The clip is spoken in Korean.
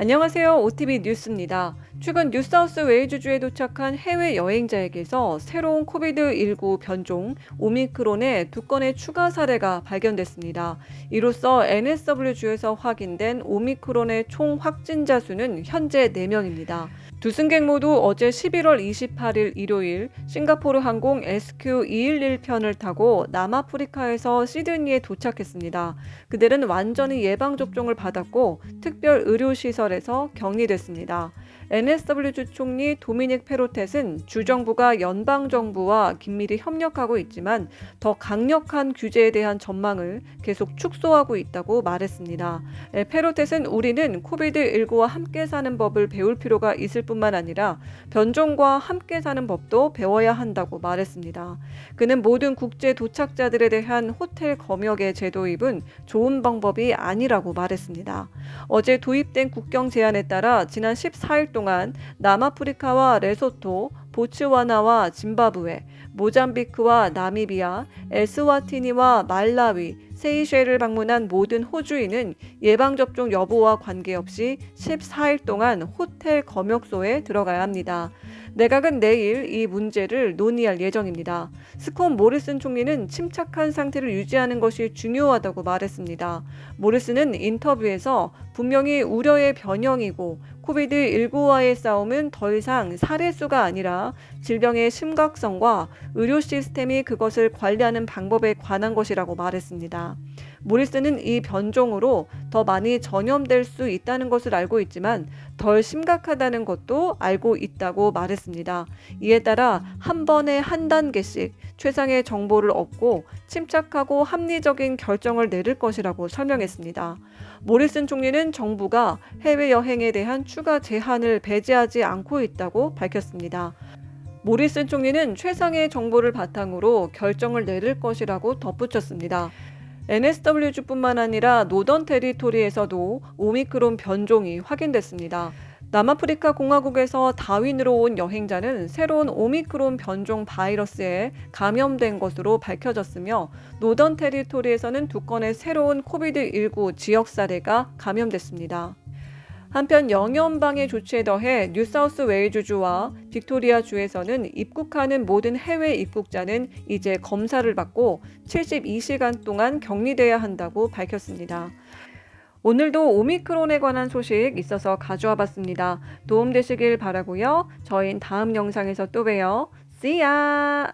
안녕하세요. OTV 뉴스입니다. 최근 뉴사우스 웨일즈주에 도착한 해외 여행자에게서 새로운 코비드19 변종 오미크론의 두 건의 추가 사례가 발견됐습니다. 이로써 NSW주에서 확인된 오미크론의 총 확진자 수는 현재 4명입니다. 두 승객 모두 어제 11월 28일 일요일 싱가포르 항공 SQ211편을 타고 남아프리카에서 시드니에 도착했습니다. 그들은 완전히 예방접종을 받았고 특별 의료시설에서 격리됐습니다. NSW주 총리 도미닉 페로텟은 주정부가 연방정부와 긴밀히 협력하고 있지만 더 강력한 규제에 대한 전망을 계속 축소하고 있다고 말했습니다. 에, 페로텟은 우리는 코비드19와 함께 사는 법을 배울 필요가 있을 뿐만 아니라 변종과 함께 사는 법도 배워야 한다고 말했습니다. 그는 모든 국제 도착자들에 대한 호텔 검역의 제도입은 좋은 방법이 아니라고 말했습니다. 어제 도입된 국경 제한에 따라 지난 14일 동안 남아프리카와 레소토, 보츠와나와 짐바브웨, 모잠비크와 나미비아, 에스와티니와 말라위, 세이쉐를 방문한 모든 호주인은 예방접종 여부와 관계없이 14일 동안 호텔 검역소에 들어가야 합니다. 내각은 내일 이 문제를 논의할 예정입니다. 스콘 모리슨 총리는 침착한 상태를 유지하는 것이 중요하다고 말했습니다. 모리슨은 인터뷰에서 분명히 우려의 변형이고 코비드19와의 싸움은 더 이상 사례수가 아니라 질병의 심각성과 의료 시스템이 그것을 관리하는 방법에 관한 것이라고 말했습니다. 모리스는 이 변종으로 더 많이 전염될 수 있다는 것을 알고 있지만 덜 심각하다는 것도 알고 있다고 말했습니다. 이에 따라 한 번에 한 단계씩 최상의 정보를 얻고 침착하고 합리적인 결정을 내릴 것이라고 설명했습니다. 모리슨 총리는 정부가 해외 여행에 대한 추가 제한을 배제하지 않고 있다고 밝혔습니다. 모리슨 총리는 최상의 정보를 바탕으로 결정을 내릴 것이라고 덧붙였습니다. NSW주뿐만 아니라 노던 테리토리에서도 오미크론 변종이 확인됐습니다. 남아프리카 공화국에서 다윈으로 온 여행자는 새로운 오미크론 변종 바이러스에 감염된 것으로 밝혀졌으며 노던 테리토리에서는 두 건의 새로운 코비드 19 지역 사례가 감염됐습니다. 한편 영연방의 조치에 더해 뉴사우스 웨일즈주와 빅토리아 주에서는 입국하는 모든 해외 입국자는 이제 검사를 받고 72시간 동안 격리돼야 한다고 밝혔습니다. 오늘도 오미크론에 관한 소식 있어서 가져와 봤습니다. 도움되시길 바라고요. 저희는 다음 영상에서 또 봬요. See ya!